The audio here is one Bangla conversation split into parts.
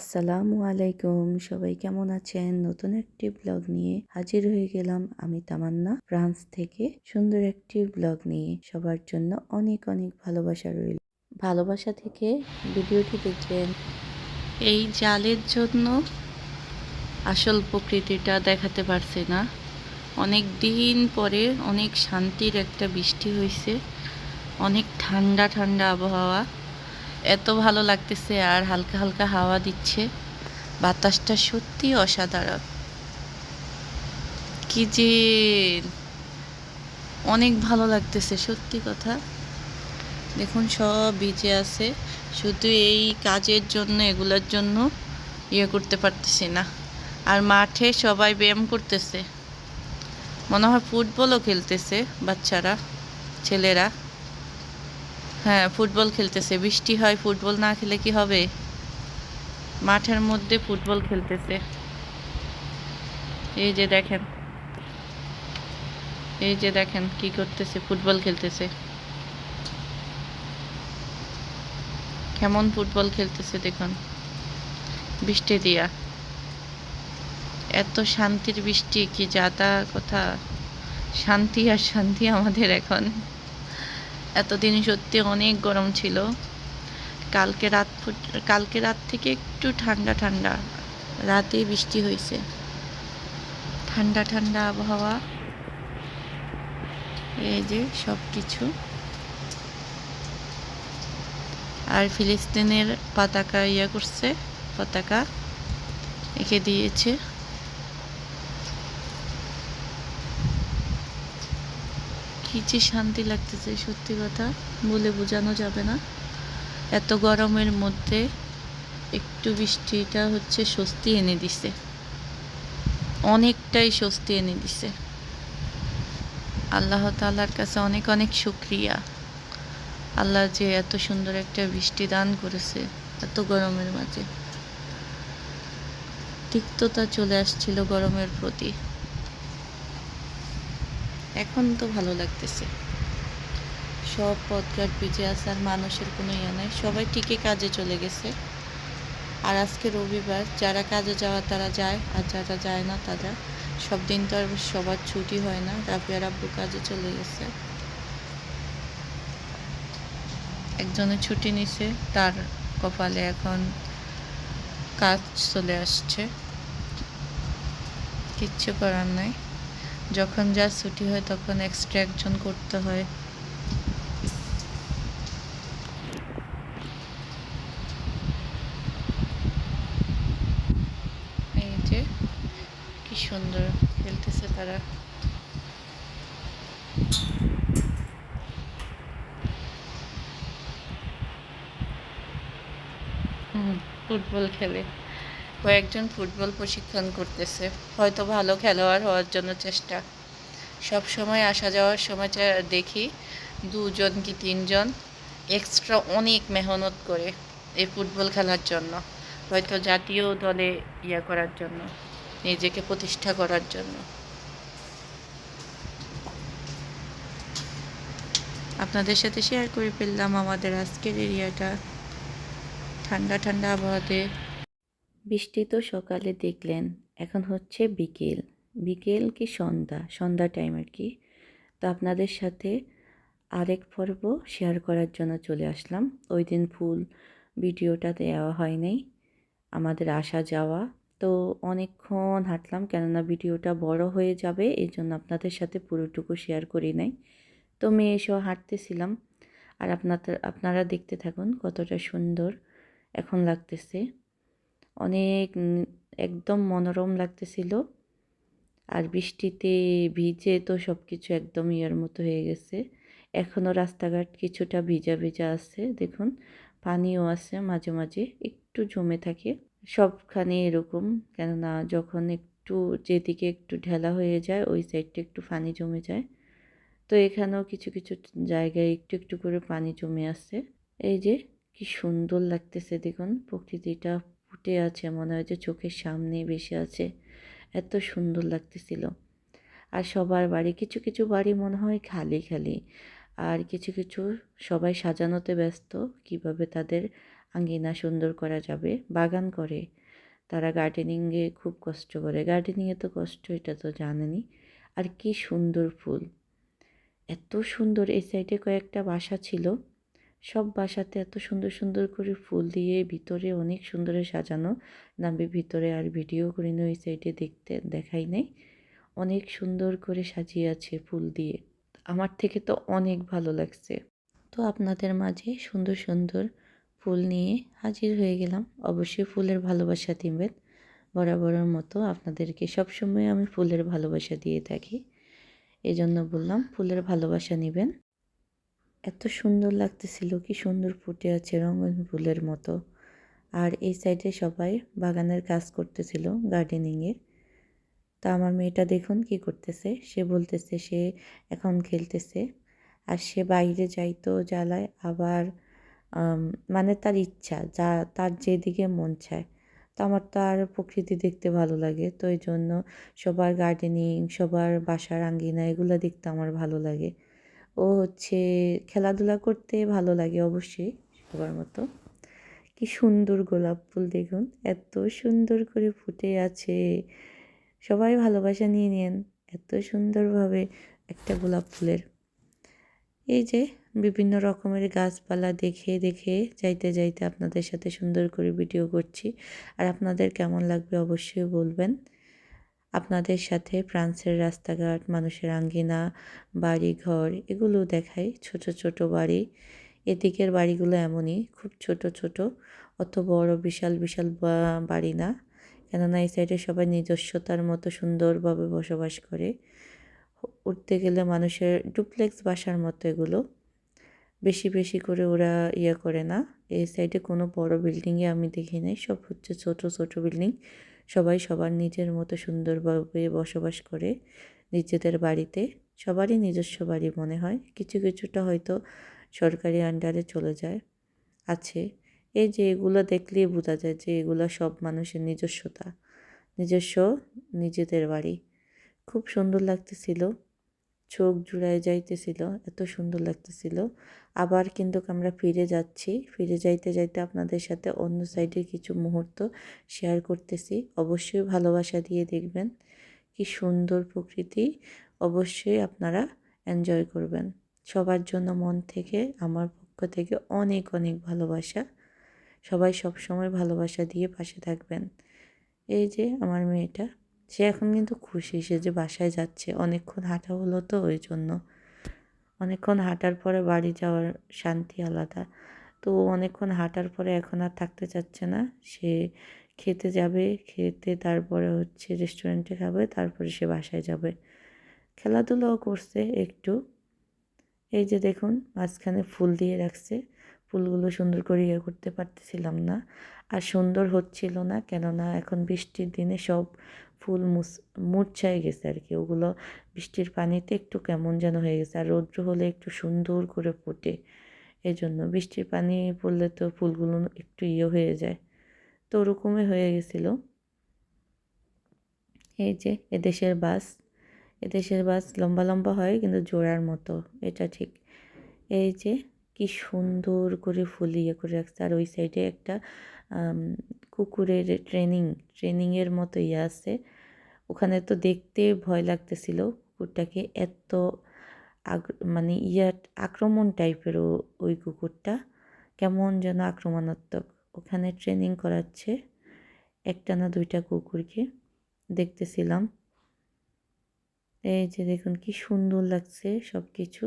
আসসালামু আলাইকুম। সবাই কেমন আছেন? নতুন একটি ব্লগ নিয়ে হাজির হয়ে গেলাম আমি তামান্না ফ্রান্স থেকে। সুন্দর একটি ব্লগ নিয়ে সবার জন্য অনেক অনেক ভালোবাসা রইল। ভালোবাসা থেকে ভিডিওটি দেখবেন। এই জালের জন্য আসল প্রকৃতিটা দেখাতে পারছে না। অনেক দিন পরে অনেক শান্তির একটা বৃষ্টি হয়েছে অনেক ঠান্ডা ঠান্ডা আবহাওয়া। এত ভালো লাগতেছে আর হালকা হালকা হাওয়া দিচ্ছে। বাতাসটা সত্যি অসাধারণ। কি যে অনেক ভালো লাগতেছে, সত্যি কথা। দেখুন, সব ভিজে আছে। শুধু এই কাজের জন্য, এগুলোর জন্য ইয়ে করতে পারতেছি না। আর মাঠে সবাই ব্যায়াম করতেছে। মনে হয় ফুটবলও খেলতেছে বাচ্চারা, ছেলেরা। হ্যাঁ ফুটবল খেলতেছে। বৃষ্টি হয়, ফুটবল না খেলে কি হবে? মাঠের মধ্যে ফুটবল খেলতেছে। এই যে দেখেন। এই যে দেখেন কি করতেছে, ফুটবল খেলতেছে। কেমন ফুটবল খেলতেছে দেখুন। বৃষ্টি দিয়া। এত শান্তির বৃষ্টি, কি যাতা কথা। শান্তি আর শান্তি আমাদের এখন। এতদিন সত্যি অনেক গরম ছিল। কালকে রাত কালকে রাত থেকে একটু ঠান্ডা ঠান্ডা। রাতে বৃষ্টি হয়েছে ঠান্ডা ঠান্ডা আবহাওয়া। এই যে সব কিছু আর ফিলিস্তিনের পতাকা ইয়ে করছে, পতাকা এঁকে দিয়েছে। কি যে শান্তি লাগতেছে, সত্যি কথা। বলে বোঝানো যাবে না। এত গরমের মধ্যে একটু বৃষ্টিটা হচ্ছে স্বস্তি এনে দিছে। অনেকটাই স্বস্তি এনে দিছে। আল্লাহ তালার কাছে অনেক অনেক শুক্রিয়া। আল্লাহ যে এত সুন্দর একটা বৃষ্টি দান করেছে এত গরমের মাঝে। তিক্ততা চলে আসছিল গরমের প্রতি। এখন তো ভালো লাগতেছে। সব পথঘাট পিছিয়ে আছে আর মানুষের কোনো ইয়ে নাই। সবাই ঠিকই কাজে চলে গেছে। আর আজকে রবিবার, যারা কাজে যাওয়া তারা যায়, আর যারা যায় না তারা, সব দিন তো আর সবার ছুটি হয় না। রাবিয়ার আব্বু কাজে চলে গেছে। একজনের ছুটি নিছে, তার কপালে এখন কাজ চলে আসছে। কিচ্ছু করার নাই। যখন যা ছুটি হয় তখন এক্সট্রা একজন করতে হয়। এই যে, কি সুন্দর খেলতেছে তারা। ফুটবল খেলে। কয়েকজন ফুটবল প্রশিক্ষণ করতেছে। হয়তো ভালো খেলোয়াড় হওয়ার জন্য চেষ্টা। সব সময় আসা যাওয়ার সময় দেখি দুজন কি তিনজন এক্সট্রা অনেক মেহনত করে এই ফুটবল খেলার জন্য। হয়তো জাতীয় দলে ইয়া করার জন্য, নিজেকে প্রতিষ্ঠা করার জন্য। আপনাদের সাথে শেয়ার করে ফেললাম আমাদের আজকের এরিয়াটা ঠান্ডা ঠান্ডা আবহাওয়াতে বৃষ্টি তো সকালে দেখলেন, এখন হচ্ছে বিকেল। বিকেল কি সন্ধ্যা? সন্ধ্যা টাইম আর কি? তো আপনাদের সাথে আরেক পর্ব শেয়ার করার জন্য চলে আসলাম। ওই দিন ফুল ভিডিওটা দেওয়া হয় নাই, আমাদের আসা যাওয়া। তো অনেকক্ষণ হাঁটলাম, কেননা ভিডিওটা বড় হয়ে যাবে এই জন্য আপনাদের সাথে পুরোটুকু শেয়ার করি নাই। তো মেয়ে এসেও হাঁটতেছিলাম, আর আপনাদের, আপনারা দেখতে থাকুন কতটা সুন্দর এখন লাগতেছে। অনেক একদম মনোরম লাগতেছিল। আর বৃষ্টিতে ভিজে তো সব কিছু একদম ইয়ার মতো হয়ে গেছে। এখনও রাস্তাঘাট কিছুটা ভিজা ভিজা আছে, দেখুন। পানিও আছে মাঝে মাঝে, একটু জমে থাকে। সবখানে এরকম, কেননা যখন একটু যেদিকে একটু ঢেলা হয়ে যায়, ওই সাইডটা একটু পানি জমে যায়। তো এখানেও কিছু কিছু জায়গায় একটু একটু করে পানি জমে আছে। এই যে, কি সুন্দর লাগতেছে, দেখুন। প্রকৃতিটা ফুটে আছে, মনে হয় যে চোখের সামনে বেশি আছে। এত সুন্দর লাগতেছিল। আর সবার বাড়ি, কিছু কিছু বাড়ি মনে হয় খালি খালি। আর কিছু কিছু সবাই সাজানোতে ব্যস্ত, কীভাবে তাদের আঙ্গিনা সুন্দর করা যাবে। বাগান করে, তারা গার্ডেনিংয়ে খুব কষ্ট করে। গার্ডেনিংয়ে তো কষ্ট, এটা তো জানেনই। আর কি সুন্দর ফুল। এত সুন্দর, এই সাইডে কয়েকটা বাসা ছিল। সব বাসাতে এত সুন্দর সুন্দর করে ফুল দিয়ে ভিতরে অনেক সুন্দরে সাজানো। না আমি ভিতরে আর ভিডিও করিনি ওই সাইডে দেখতে, দেখাই নাই। অনেক সুন্দর করে সাজিয়ে আছে ফুল দিয়ে। আমার থেকে তো অনেক ভালো লাগছে। তো আপনাদের মাঝে সুন্দর সুন্দর ফুল নিয়ে হাজির হয়ে গেলাম। অবশ্যই ফুলের ভালোবাসা দিবেন। বরাবরের মতো আপনাদেরকে সবসময় আমি ফুলের ভালোবাসা দিয়ে থাকি। এজন্য বললাম, ফুলের ভালোবাসা নেবেন। এত সুন্দর লাগতেছিল, কি সুন্দর ফুটে আছে রঙিন ফুলের মতো। আর এই সাইডে সবাই বাগানের কাজ করতেছিল গার্ডেনিংয়ের তা আমার মেয়েটা দেখুন কি করতেছে, সে বলতেছে সে এখন খেলতেছে। আর সে বাইরে যাইতো জ্বালায় আবার মানে তার ইচ্ছা, যা, তার যেদিকে মন চায়। তো আমার তো আর প্রকৃতি দেখতে ভালো লাগে, তো এই জন্য সবার গার্ডেনিং সবার বাসার আঙ্গিনা, এগুলো দেখতে আমার ভালো লাগে। ও হচ্ছে খেলাধুলা করতে ভালো লাগে অবশ্যই, সবার মতো। কি সুন্দর গোলাপ ফুল দেখুন, এত সুন্দর করে ফুটে আছে। সবাই ভালোবাসা নিয়ে নেন এত সুন্দরভাবে একটা গোলাপ ফুলের। এই যে বিভিন্ন রকমের গাছপালা দেখে দেখে যাইতে যাইতে আপনাদের সাথে সুন্দর করে ভিডিও করছি। আর আপনাদের কেমন লাগবে অবশ্যই বলবেন। আপনাদের সাথে ফ্রান্সের রাস্তাঘাট, মানুষের আঙ্গিনা বাড়ি ঘর এগুলো দেখাই। ছোট ছোট বাড়ি। এদিকের বাড়িগুলো এমনই, খুব ছোট ছোট, অত বড়, বিশাল বিশাল বাড়ি না। কেননা এই সাইডে সবাই নিজস্বতার মতো সুন্দরভাবে বসবাস করে। উঠতে গেলে মানুষের ডুপ্লেক্স বাসার মতো এগুলো। বেশি বেশি করে ওরা ইয়ে করে না। এই সাইডে কোনো বড় বিল্ডিংয়ে আমি দেখি নাই, সব হচ্ছে ছোট ছোট বিল্ডিং। সবাই সবার নিজের মতো সুন্দরভাবে বসবাস করে নিজেদের বাড়িতে। সবারই নিজস্ব বাড়ি মনে হয়। কিছু কিছুটা হয়তো সরকারি আন্ডারে চলে যায়, আছে। এই যে এগুলো দেখলেই বোঝা যায় যে এগুলো সব মানুষের নিজস্বতা, নিজস্ব নিজেদের বাড়ি। খুব সুন্দর লাগতেছিল, চোখ জুড়ায় যাইতেছিল, এত সুন্দর লাগতেছিল। আবার কিন্তু আমরা ফিরে যাচ্ছি। ফিরে যাইতে যাইতে আপনাদের সাথে অন্য সাইডের কিছু মুহূর্ত শেয়ার করতেছি। অবশ্যই ভালোবাসা দিয়ে দেখবেন। কি সুন্দর প্রকৃতি। অবশ্যই আপনারা এনজয় করবেন। সবার জন্য মন থেকে, আমার পক্ষ থেকে অনেক অনেক ভালোবাসা। সবাই সব সময় ভালোবাসা দিয়ে পাশে থাকবেন। এই যে আমার মেয়েটা, সে এখন কিন্তু খুশি, সে যে বাসায় যাচ্ছে, অনেকক্ষণ হাঁটা হলো তো ওই জন্য। অনেকক্ষণ হাঁটার পরে বাড়ি যাওয়ার শান্তি আলাদা। তো অনেকক্ষণ হাঁটার পরে এখন আর থাকতে চাচ্ছে না। সে খেতে যাবে, খেতে তারপরে হচ্ছে রেস্টুরেন্টে খাবে, তারপরে সে বাসায় যাবে। খেলাধুলাও করছে একটু। এই যে দেখুন, মাঝখানে ফুল দিয়ে রাখছে। ফুলগুলো সুন্দর করে ইয়ে করতে পারতেছিলাম না। আর সুন্দর হচ্ছিল না, কেননা এখন বৃষ্টির দিনে সব ফুল মূর্ছায় গেছে আর কি। ওগুলো বৃষ্টির পানিতে একটু কেমন যেন হয়ে গেছে। আর রৌদ্র হলে একটু সুন্দর করে ফোটে। এই জন্য বৃষ্টির পানি পড়লে তো ফুলগুলো একটু ইয়ে হয়ে যায়। তো ওরকমই হয়ে গেছিল। এই যে এদেশের বাস। এদেশের বাস লম্বা লম্বা হয় কিন্তু জোড়ার মতো, এটা ঠিক। এই যে কি সুন্দর করে ফুল ইয়ে করে রাখছে। আর ওই সাইডে একটা কুকুরের ট্রেনিং ট্রেনিংয়ের মতো ইয়ে আছে। ওখানে তো দেখতে ভয় লাগতেছিল কুকুরটাকে, এত মানে ইয়া, আক্রমণ টাইপের ওই কুকুরটা। কেমন যেন আক্রমণাত্মক। ওখানে ট্রেনিং করাচ্ছে একটা না দুইটা কুকুরকে। দেখতেছিলাম। এই যে দেখুন কি সুন্দর লাগছে সব কিছু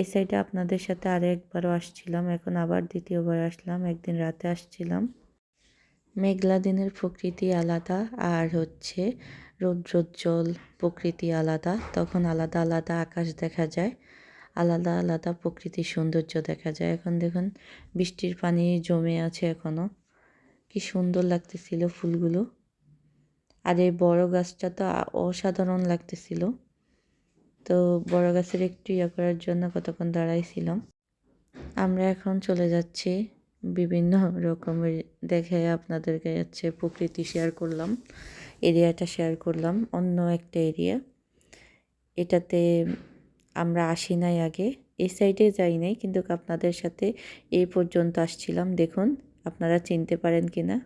এই সাইডে আপনাদের সাথে আরও একবারও আসছিলাম, এখন আবার দ্বিতীয়বার আসলাম, একদিন রাতে আসছিলাম। মেঘলা দিনের প্রকৃতি আলাদা আর হচ্ছে রৌদ্রোজ্জ্বল প্রকৃতি আলাদা। তখন আলাদা আলাদা আকাশ দেখা যায়, আলাদা আলাদা প্রকৃতির সৌন্দর্য দেখা যায়। এখন দেখুন, বৃষ্টির পানি জমে আছে এখনও কি সুন্দর লাগতেছিল ফুলগুলো। আর এই বড় গাছটা তো অসাধারণ লাগতেছিল। তো বড় গাছের একটু ইয়ে করার জন্য কতক্ষণ দাঁড়াইছিলাম। আমরা এখন চলে যাচ্ছি বিভিন্ন রকমের দেখে আপনাদেরকে হচ্ছে প্রকৃতি শেয়ার করলাম এরিয়াটা শেয়ার করলাম, অন্য একটা এরিয়া এটাতে আমরা আসি নাই আগে। এই সাইডে যাই নাই, কিন্তু আপনাদের সাথে এই পর্যন্ত আসছিলাম। দেখুন, আপনারা চিনতে পারেন কি না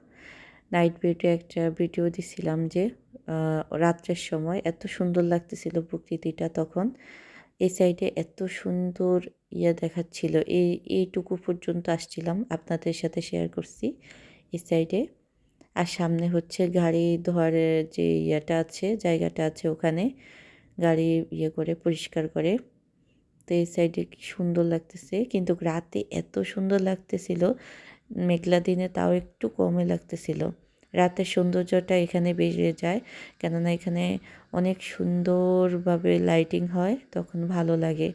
নাইট ভিউতে একটা ভিডিও দিছিলাম যে রাত্রের সময় এত সুন্দর লাগতেছিল প্রকৃতিটা তখন। এই সাইডে এত সুন্দর ইয়া দেখাচ্ছিল। এই এইটুকু পর্যন্ত আসছিলাম আপনাদের সাথে শেয়ার করছি এই সাইডে আর সামনে হচ্ছে গাড়ি ধোয়ার যে ইয়েটা আছে, জায়গাটা আছে ওখানে। গাড়ি ইয়ে করে, পরিষ্কার করে। তো এই সাইডে কি সুন্দর লাগতেছে। কিন্তু রাতে এত সুন্দর লাগতেছিল, মেঘলা দিনে তাও একটু কমে লাগতেছিল। রাতের সৌন্দর্যটা এখানে বেড়ে যায়। কেননা এখানে অনেক সুন্দরভাবে লাইটিং হয়, তখন ভালো লাগে।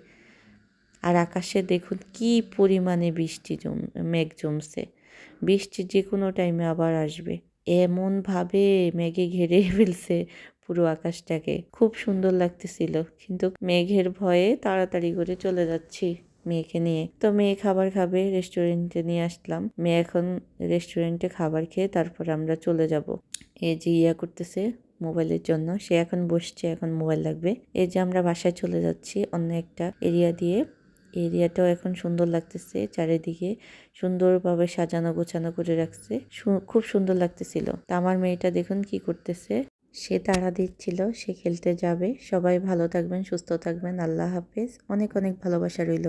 আর আকাশে দেখুন কি পরিমাণে বৃষ্টি জম, মেঘ জমছে। বৃষ্টি যে কোনো টাইমে আবার আসবে। এমনভাবে মেঘে ঘেরে ফেলছে পুরো আকাশটাকে। খুব সুন্দর লাগতেছিল, কিন্তু মেঘের ভয়ে তাড়াতাড়ি করে চলে যাচ্ছি। মেয়েকে নিয়ে। তো মেয়ে খাবার খাবে রেস্টুরেন্টে নিয়ে আসলাম। মেয়ে এখন রেস্টুরেন্টে খাবার খেয়ে তারপর আমরা চলে যাব। এই যে ইয়া করতেছে মোবাইলের জন্য, সে এখন বসছে, এখন মোবাইল লাগবে এই যে আমরা বাসায় চলে যাচ্ছি অন্য একটা এরিয়া দিয়ে। এরিয়াটাও এখন সুন্দর লাগতেছে, চারিদিকে সুন্দরভাবে সাজানো গোছানো করে রাখছে। খুব সুন্দর লাগতেছিল। তা আমার মেয়েটা দেখুন কি করতেছে। সে তাড়া দিচ্ছিল, সে খেলতে যাবে। সবাই ভালো থাকবেন, সুস্থ থাকবেন, আল্লাহ হাফেজ। অনেক অনেক ভালোবাসা রইল।